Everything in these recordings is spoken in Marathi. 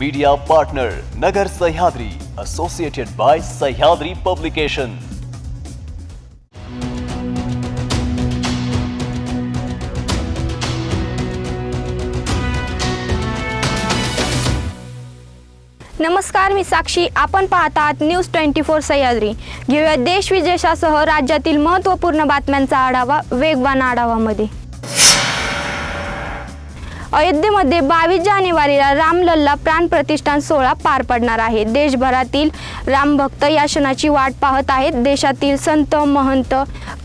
Media partner Nagar Sahyadri associated by Sahyadri publication नमस्कार मी साक्षी. आपण पाहत आहात न्यूज ट्वेंटी फोर सह्याद्री घेऊया देश विदेशासह राज्यातील महत्त्वपूर्ण बातम्यांचा आढावा वेगवान आढावामध्ये. अयोध्येमध्ये बावीस जानेवारीला रामलल्ला प्राण प्रतिष्ठान सोहळा पार पडणार आहे. देशभरातील रामभक्त या क्षणाची वाट पाहत आहेत. देशातील संत महंत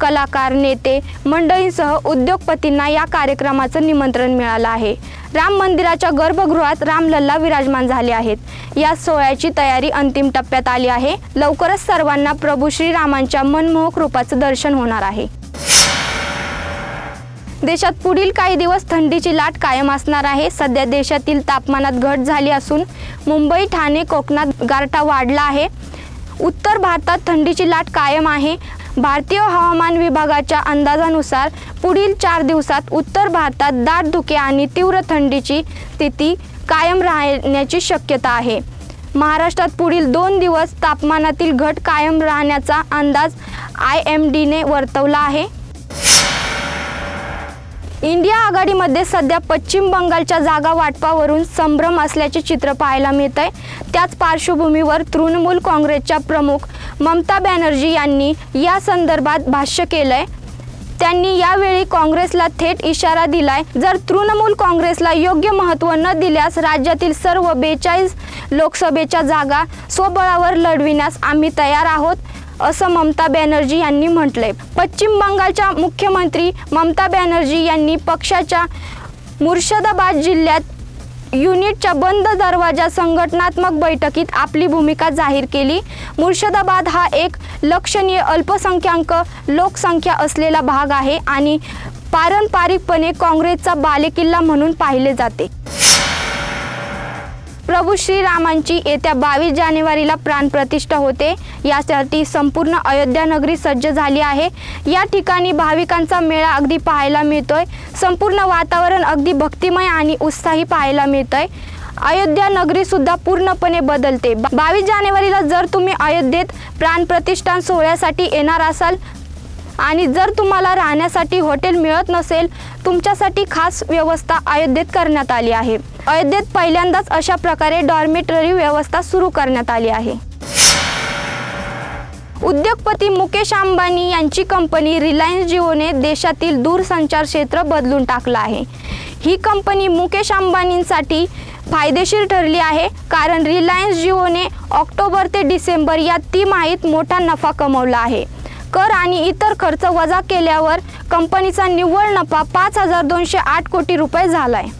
कलाकार नेते मंडळींसह उद्योगपतींना या कार्यक्रमाचं निमंत्रण मिळालं आहे. राम मंदिराच्या गर्भगृहात रामलल्ला विराजमान झाले आहेत. या सोहळ्याची तयारी अंतिम टप्प्यात आली आहे. लवकरच सर्वांना प्रभू श्रीरामांच्या मनमोहक रूपाचं दर्शन होणार आहे. देशात पुढील काही दिवस थंडीची लाट कायम असणार आहे. सध्या देशातील तापमानात घट झाली असून मुंबई ठाणे कोकणात गारठा वाढला आहे. उत्तर भारतात थंडीची लाट कायम आहे. भारतीय हवामान विभागाच्या अंदाजानुसार पुढील चार दिवसात उत्तर भारतात दाट धुके आणि तीव्र थंडीची स्थिती कायम राहण्याची शक्यता आहे. महाराष्ट्रात पुढील दोन दिवस तापमानातील घट कायम राहण्याचा अंदाज आय एम डीने वर्तवला आहे. इंडिया आघाडीमध्ये सध्या पश्चिम बंगालच्या जागा वाटपावरून संभ्रम असल्याचे चित्र पाहायला मिळत आहे त्याच पार्श्वभूमीवर तृणमूल काँग्रेसच्या प्रमुख ममता बॅनर्जी यांनी या संदर्भात भाष्य केलं आहे त्यांनी यावेळी काँग्रेसला थेट इशारा दिलाय. जर तृणमूल काँग्रेसला योग्य महत्त्व न दिल्यास राज्यातील सर्व बेचाळीस लोकसभेच्या जागा स्वबळावर लढविण्यास आम्ही तयार आहोत. असं ममता बॅनर्जी यांनी म्हटलंय. पश्चिम बंगालच्या मुख्यमंत्री ममता बॅनर्जी यांनी पक्षाच्या मुर्शिदाबाद जिल्ह्यात युनिटच्या बंद दरवाजा संघटनात्मक बैठकीत आपली भूमिका जाहीर केली. मुर्शिदाबाद हा एक लक्षणीय अल्पसंख्याक लोकसंख्या असलेला भाग आहे आणि पारंपरिकपणे काँग्रेसचा बालेकिल्ला म्हणून पाहिले जाते. प्रभू श्रीरामांची येत्या बावीस जानेवारीला प्राणप्रतिष्ठा होते. यासाठी संपूर्ण अयोध्या नगरी सज्ज झाली आहे. या ठिकाणी भाविकांचा मेळा अगदी पाहायला मिळतोय. संपूर्ण वातावरण अगदी भक्तिमय आणि उत्साही पाहायला मिळतंय. अयोध्या नगरी सुद्धा पूर्णपणे बदलते. बावीस जानेवारीला जर तुम्ही अयोध्येत प्राणप्रतिष्ठान सोहळ्यासाठी येणार असाल आणि जर तुम्हाला राहण्यासाठी हॉटेल मिळत नसेल तुमच्यासाठी खास व्यवस्था अयोध्येत करण्यात आली आहे. अयोध्येत पहिल्यांदाच अशा प्रकारे डॉर्मेटरी व्यवस्था सुरू करण्यात आली आहे. उद्योगपती मुकेश अंबानी यांची कंपनी रिलायन्स जिओने देशातील दूरसंचार क्षेत्र बदलून टाकलं आहे. ही कंपनी मुकेश अंबानींसाठी फायदेशीर ठरली आहे कारण रिलायन्स जिओने ऑक्टोबर ते डिसेंबर या तिमाहीत मोठा नफा कमवला आहे. कर आणि इतर खर्च वजा केल्यावर कंपनीचा निव्वळ नफा पाच हजार दोनशे आठ कोटी रुपये झाला आहे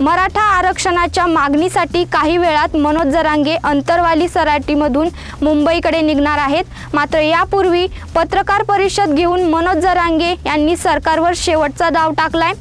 मराठा आरक्षणाच्या मागणीसाठी काही वेळात मनोज जरांगे अंतरवाली सराटीमधून मुंबईकडे निघणार आहेत. मात्र यापूर्वी पत्रकार परिषद घेऊन मनोज जरांगे यांनी सरकारवर शेवटचा डाव टाकलाय.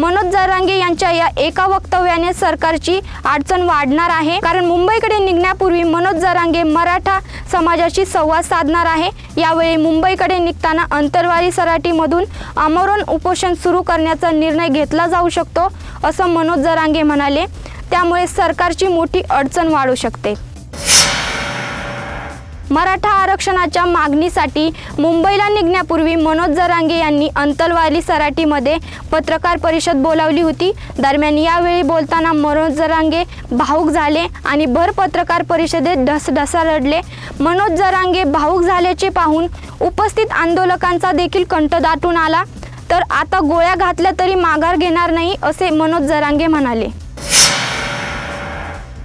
मनोज जरांगे यांच्या या एका वक्तव्याने सरकारची अडचण वाढणार आहे. कारण मुंबईकडे निघण्यापूर्वी मनोज जरांगे मराठा समाजाशी संवाद साधणार आहे. यावेळी मुंबईकडे निघताना अंतरवारी सराटीमधून आमरण उपोषण सुरू करण्याचा निर्णय घेतला जाऊ शकतो असं मनोज जरांगे म्हणाले. त्यामुळे सरकारची मोठी अडचण वाढू शकते. मराठा आरक्षणाच्या मागणीसाठी मुंबईला निघण्यापूर्वी मनोज जरांगे यांनी अंतलवाली सराटीमध्ये पत्रकार परिषद बोलावली होती. दरम्यान यावेळी बोलताना मनोज जरांगे भाऊक झाले आणि भर पत्रकार परिषदेत ढसढसा रडले मनोज जरांगे भाऊक झाल्याचे पाहून उपस्थित आंदोलकांचा देखील कंठ दाटून आला. तर आता गोळ्या घातल्या तरी माघार घेणार नाही असे मनोज जरांगे म्हणाले.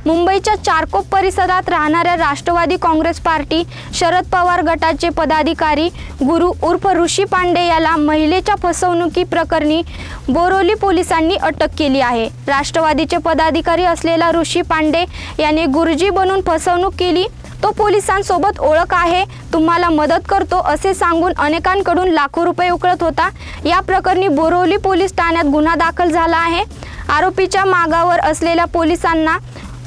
मुंबईच्या चारकोप परिसरात राहणाऱ्या राष्ट्रवादी काँग्रेस पार्टी शरद पवार गटाचे पदाधिकारी गुरु उर्फ ऋषी पांडे याला महिलेच्या फसवणुकी प्रकरणी बोरोली पोलिसांनी अटक केली आहे. राष्ट्रवादीचे पदाधिकारी असलेला ऋषी पांडे याने गुरुजी बनून फसवणूक केली. तो पोलिसांसोबत ओळख आहे. तुम्हाला मदत करतो असे सांगून अनेकांकडून लाखो रुपये उकळत होता. या प्रकरणी बोरिवली पोलीस ठाण्यात गुन्हा दाखल झाला आहे. आरोपीच्या मागावर असलेल्या पोलिसांना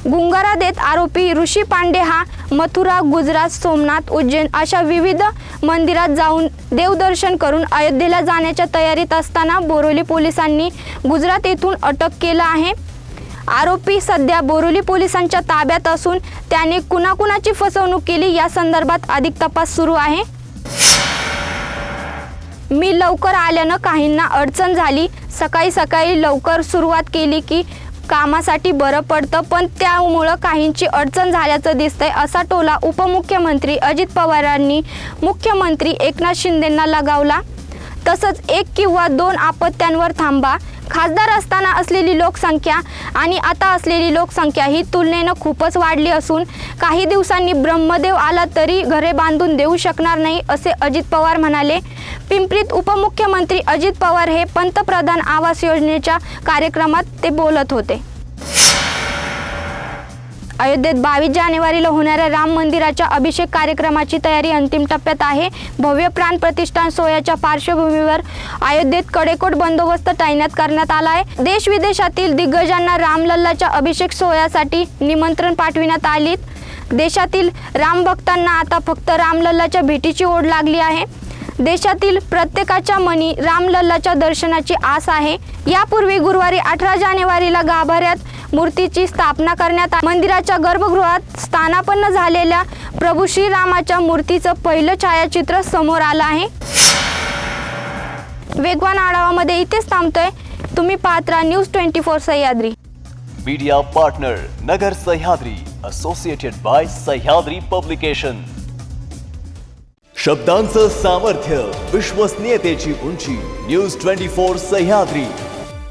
गुंगारा देत आरोपी ऋषी पांडे हा मथुरा गुजरात सोमनाथ उज्जैन अशा विविध मंदिरात जाऊन देवदर्शन करून अयोध्येला जाण्याच्या तयारीत असताना बोरोली पोलिसांनी गुजरात येथून अटक केलं आहे. आरोपी सध्या बोरोली पोलिसांच्या ताब्यात असून त्याने कुणाकुणाची फसवणूक केली या संदर्भात अधिक तपास सुरू आहे. मी लवकर आल्यानं काहींना अडचण झाली. सकाळी सकाळी लवकर सुरुवात केली की कामासाठी बरं पडतं पण त्यामुळं काहींची अडचण झाल्याचं दिसतंय असा टोला उपमुख्यमंत्री अजित पवारांनी मुख्यमंत्री एकनाथ शिंदेंना लगावला. तसंच एक किंवा दोन आपत्त्यांवर थांबा. खासदार असताना असलेली लोकसंख्या आणि आता असलेली लोकसंख्या ही तुलनेनं खूपच वाढली असून काही दिवसांनी ब्रह्मदेव आला तरी घरे बांधून देऊ शकणार नाही असे अजित पवार म्हणाले. पिंपरीत उपमुख्यमंत्री अजित पवार हे पंतप्रधान आवास योजनेच्या कार्यक्रमात ते बोलत होते. अयोध्येत बावीस जानेवारीला होणाऱ्या राम मंदिराच्या अभिषेक कार्यक्रमाची तयारी अंतिम टप्प्यात आहे. भव्य प्राण प्रतिष्ठान सोयाच्या पार्श्वभूमीवर अयोध्येत कडेकोट बंदोबस्त तैनात करण्यात आला आहे. देश विदेशातील दिग्गजांना रामलल्लाच्या अभिषेक सोहळ्यासाठी निमंत्रण पाठविण्यात आलीत देशातील रामभक्तांना आता फक्त रामलल्लाच्या भेटीची ओढ लागली आहे. देशातील प्रत्येकाच्या मनी रामलल्लाच्या दर्शनाची आस आहे. यापूर्वी गुरुवारी अठरा जानेवारीला गाभाऱ्यात मूर्तीची स्थापना करण्यात मंदिराच्या गर्भगृहात स्थानापन्न झालेल्या प्रभू श्रीरामाच्या मूर्तीचं पहिलं छायाचित्र समोर आलं आहे. वेगवान आढावामध्ये इथेच थांबतोय. तुम्ही Patra News twenty four Sahyadri. Media partner Nagar Sahyadri associated by Sahyadri publication शब्दांचं सामर्थ्य विश्वसनीयतेची उंची न्यूज ट्वेंटी फोर सह्याद्री.